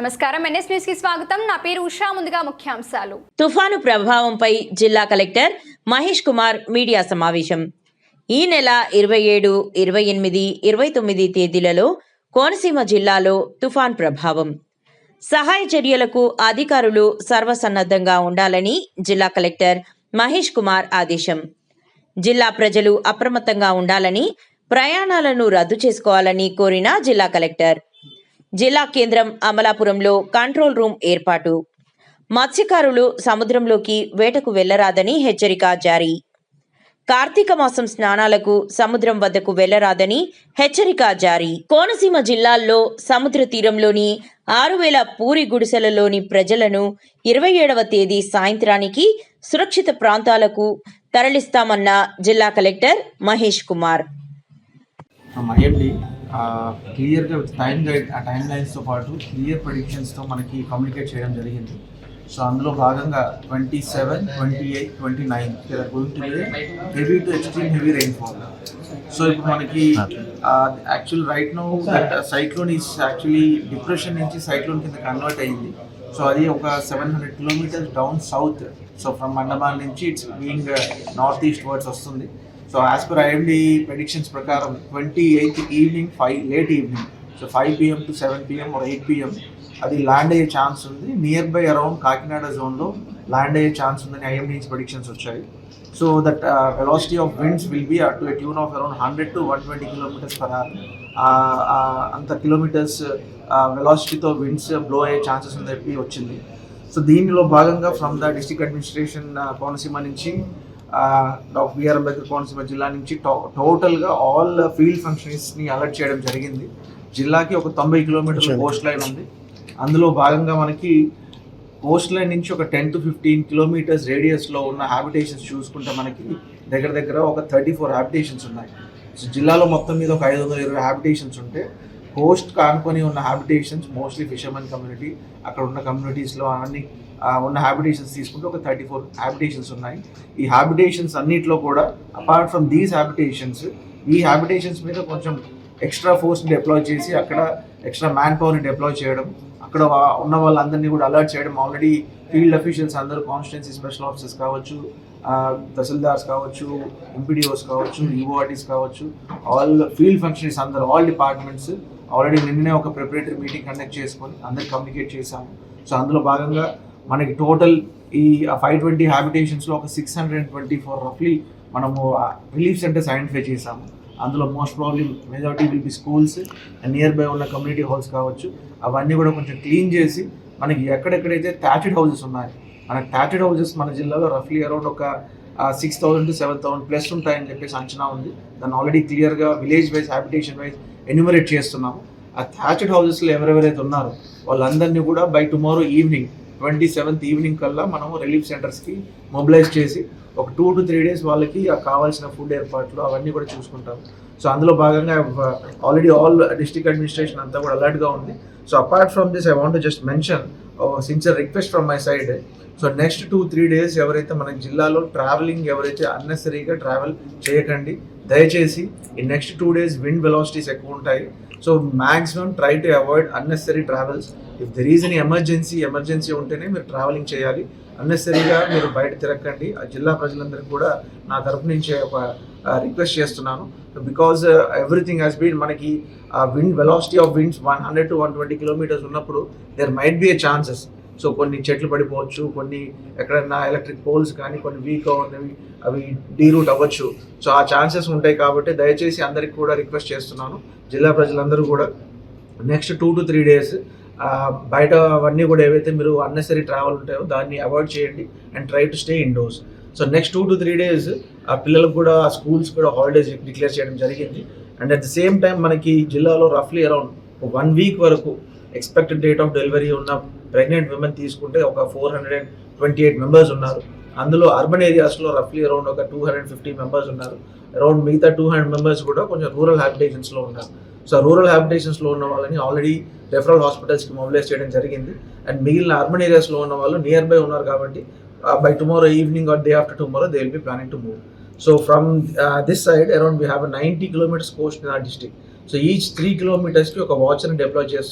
నమస్కారం. ఎన్ఎస్ న్యూస్కి స్వాగతం. నా పేరు ఉషా. ముందుగా ముఖ్యాంశాలు. తుఫాను ప్రభావంపై జిల్లా కలెక్టర్ మహేష్ కుమార్ మీడియా సమావేశం. ఈ నెల ఇరవై ఏడు ఇరవై ఎనిమిది ఇరవై తొమ్మిది తేదీలలో కోనసీమ జిల్లాలో తుఫాన్ ప్రభావం. సహాయ చర్యలకు అధికారులు సర్వసన్నద్ధంగా ఉండాలని జిల్లా కలెక్టర్ మహేష్ కుమార్ ఆదేశం. జిల్లా ప్రజలు అప్రమత్తంగా ఉండాలని ప్రయాణాలను రద్దు చేసుకోవాలని కోరిన జిల్లా కలెక్టర్ జిల్లా కేంద్రం అమలాపురంలో కంట్రోల్ రూమ్ ఏర్పాటు. మత్స్యకారులు సముద్రంలోకి వేటకు వెళ్ళరాదని హెచ్చరిక జారీ. కార్తీక మాసం స్నానాలకు సముద్రం వద్దకు వెళ్ళరాదని హెచ్చరిక జారీ. కోనసీమ జిల్లాల్లో సముద్ర తీరంలోని ఆరు వేల పూరి గుడిసెలలోని ప్రజలను ఇరవై ఏడవ తేదీ సాయంత్రానికి సురక్షిత ప్రాంతాలకు తరలిస్తామన్న జిల్లా కలెక్టర్ మహేష్ కుమార్. క్లియర్గా టైం గైడ్ ఆ టైం లైన్స్తో పాటు క్లియర్ ప్రొడిక్షన్స్తో మనకి కమ్యూనికేట్ చేయడం జరిగింది. సో అందులో భాగంగా twenty seven twenty eight twenty nine ఇక్కడ to heavy to extreme heavy rainfall so ఇప్పుడు మనకి actual right now cyclone is actually depression నుంచి సైక్లోన్ కింద కన్వర్ట్ అయింది. సో అది ఒక seven hundred kilometres down south so from Andaman నుంచి it's being north east wards వస్తుంది. So as per IMD predictions ప్రకారం twenty eighth evening five late evening so five PM to seven PM or eight PM అది land అయ్యే chance ఉంది. Near by around Kakinada జోన్లో land అయ్యే chance ఉందని IMD నుంచి predictions వచ్చాయి. So that velocity of winds will be to a tune of around hundred to one twenty kilometres per hour అంత kilometres వెలాసిటీతో విండ్స్ బ్లో అయ్యే ఛాన్సెస్ ఉందని చెప్పి వచ్చింది. సో దీనిలో భాగంగా from the district administration Konaseema నుంచి డాక్టర్ బిఆర్ అంబేద్కర్ కోనసీమ జిల్లా నుంచి టోటల్గా ఆల్ ఫీల్డ్ ఫంక్షనరీస్ని అలర్ట్ చేయడం జరిగింది. జిల్లాకి ఒక తొంభై కిలోమీటర్ల కోస్ట్ లైన్ ఉంది. అందులో భాగంగా మనకి కోస్ట్ లైన్ నుంచి ఒక టెన్ టు ఫిఫ్టీన్ కిలోమీటర్స్ రేడియస్లో ఉన్న హ్యాబిటేషన్స్ చూసుకుంటే మనకి దగ్గర దగ్గర ఒక థర్టీ ఫోర్ హ్యాబిటేషన్స్ ఉన్నాయి. సో జిల్లాలో మొత్తం మీద ఒక ఐదు వందల ఇరవై హ్యాబిటేషన్స్ ఉంటే కోస్ట్ కానుకొని ఉన్న హ్యాబిటేషన్స్ మోస్ట్లీ ఫిషర్మెన్ కమ్యూనిటీ అక్కడ ఉన్న కమ్యూనిటీస్లో అన్ని ఉన్న హ్యాబిటేషన్స్ తీసుకుంటే ఒక థర్టీ ఫోర్ హ్యాబిటేషన్స్ ఉన్నాయి. ఈ హ్యాబిటేషన్స్ అన్నిట్లో కూడా అపార్ట్ ఫ్రమ్ దీస్ హ్యాబిటేషన్స్ ఈ హ్యాబిటేషన్స్ మీద కొంచెం ఎక్స్ట్రా ఫోర్స్ని డిప్లాయ్ చేసి అక్కడ ఎక్స్ట్రా మ్యాన్ పవర్ని డిప్లాయ్ చేయడం అక్కడ వా- ఉన్న వాళ్ళందరినీ కూడా అలర్ట్ చేయడం. ఆల్రెడీ ఫీల్డ్ అఫీషియల్స్ అందరూ కాన్స్టిట్యున్సీ స్పెషల్ ఆఫీసర్స్ కావచ్చు తహసీల్దార్స్ కావచ్చు ఎంపీడీఓస్ కావచ్చు ఈఓఆర్టీస్ కావచ్చు ఆల్ ఫీల్డ్ ఫంక్షనరీస్ అందరూ ఆల్ డిపార్ట్మెంట్స్ ఆల్రెడీ నిన్ననే ఒక ప్రిపరేటరీ మీటింగ్ కండక్ట్ చేసుకొని అందరికి కమ్యూనికేట్ చేశాము. సో అందులో భాగంగా మనకి టోటల్ ఈ ఫైవ్ ట్వంటీ హ్యాబిటేషన్స్లో ఒక six hundred and twenty four రఫ్లీ మనము రిలీఫ్ సెంటర్స్ ఐడెంటిఫై చేశాము. అందులో most probably majority will be schools and near by ఉన్న కమ్యూనిటీ హాల్స్ కావచ్చు. అవన్నీ కూడా కొంచెం క్లీన్ చేసి మనకి ఎక్కడెక్కడైతే థ్యాచెడ్ హౌసెస్ ఉన్నాయి మనకి థ్యాచెడ్ హౌసెస్ మన జిల్లాలో రఫ్లీ అరౌండ్ ఒక six thousand to seven thousand plus ఉంటాయని చెప్పేసి అంచనా ఉంది. దాన్ని ఆల్రెడీ క్లియర్గా village wise habitation wise enumerate చేస్తున్నాము. ఆ థ్యాచెడ్ హౌసెస్లో ఎవరెవరైతే ఉన్నారో వాళ్ళందరినీ కూడా by tomorrow evening twenty seventh evening కల్లా మనము రిలీఫ్ సెంటర్స్కి మొబిలైజ్ చేసి ఒక టూ టు త్రీ డేస్ వాళ్ళకి ఆ కావాల్సిన ఫుడ్ ఏర్పాట్లు అవన్నీ కూడా చూసుకుంటాము సో అందులో భాగంగా ఆల్రెడీ ఆల్ డిస్ట్రిక్ట్ అడ్మినిస్ట్రేషన్ అంతా కూడా అలర్ట్గా ఉంది. So apart from this I want just mention sincere request from my side so next two three days ఎవరైతే మన జిల్లాలో ట్రావెలింగ్ ఎవరైతే అన్నెసరీగా ట్రావెల్ చేయకండి దయచేసి ఈ next two days wind velocities ఎక్కువ ఉంటాయి. So maximum try to avoid unnecessary travels if there is an emergency emergency ఉంటేనే మీరు ట్రావెలింగ్ చేయాలి. అన్నెసరీగా మీరు బయట తిరగకండి. ఆ జిల్లా ప్రజలందరికీ కూడా నా తరపు నుంచి ఒక రిక్వెస్ట్ చేస్తున్నాను. బికాజ్ ఎవ్రీథింగ్ హ్యాస్ బీన్ మనకి wind velocity of winds one hundred to one twenty kilometres ఉన్నప్పుడు there might be a chances so కొన్ని చెట్లు పడిపోవచ్చు కొన్ని ఎక్కడైనా ఎలక్ట్రిక్ పోల్స్ కానీ కొన్ని వీక్ ఉన్నవి అవి డీరూట్ అవ్వచ్చు. సో ఆ ఛాన్సెస్ ఉంటాయి కాబట్టి దయచేసి అందరికి కూడా రిక్వెస్ట్ చేస్తున్నాను. జిల్లా ప్రజలందరూ కూడా next two to three days బయట అవన్నీ కూడా ఏవైతే మీరు అన్నెసరీ ట్రావెల్ ఉంటాయో దాన్ని అవాయిడ్ చేయండి and try to stay indoors so next two to three days ఆ పిల్లలకు కూడా స్కూల్స్ కూడా హాలిడేస్ డిక్లేర్ చేయడం జరిగింది. And at the same time మనకి జిల్లాలో రఫ్లీ అరౌండ్ వన్ వీక్ వరకు ఎక్స్పెక్టెడ్ డేట్ ఆఫ్ డెలివరీ ఉన్న ప్రెగ్నెంట్ విమెన్ తీసుకుంటే ఒక four hundred and twenty eight members ఉన్నారు. అందులో అర్బన్ ఏరియాస్లో రఫ్లీ అరౌండ్ ఒక టూ హండ్రెడ్ ఫిఫ్టీ మెంబర్స్ ఉన్నారు. అరౌండ్ మిగతా టూ హండ్రెడ్ మెంబర్స్ కూడా కొంచెం రూరల్ హ్యాబిటేషన్స్లో ఉన్నారు. సో రూరల్ హ్యాబిటేషన్స్లో ఉన్న వాళ్ళని ఆల్రెడీ రెఫరల్ హాస్పిటల్స్కి మొబిలైజ్ చేయడం జరిగింది. అండ్ మిగిలిన అర్బన్ ఏరియాస్లో ఉన్న వాళ్ళు నియర్ బై ఉన్నారు కాబట్టి by tomorrow evening or day after tomorrow they will be planning to move. So from this side around we have ninety kilometres coast in our district. So each three కిలోమీటర్స్కి ఒక వాచర్ని deploy చేస్తూ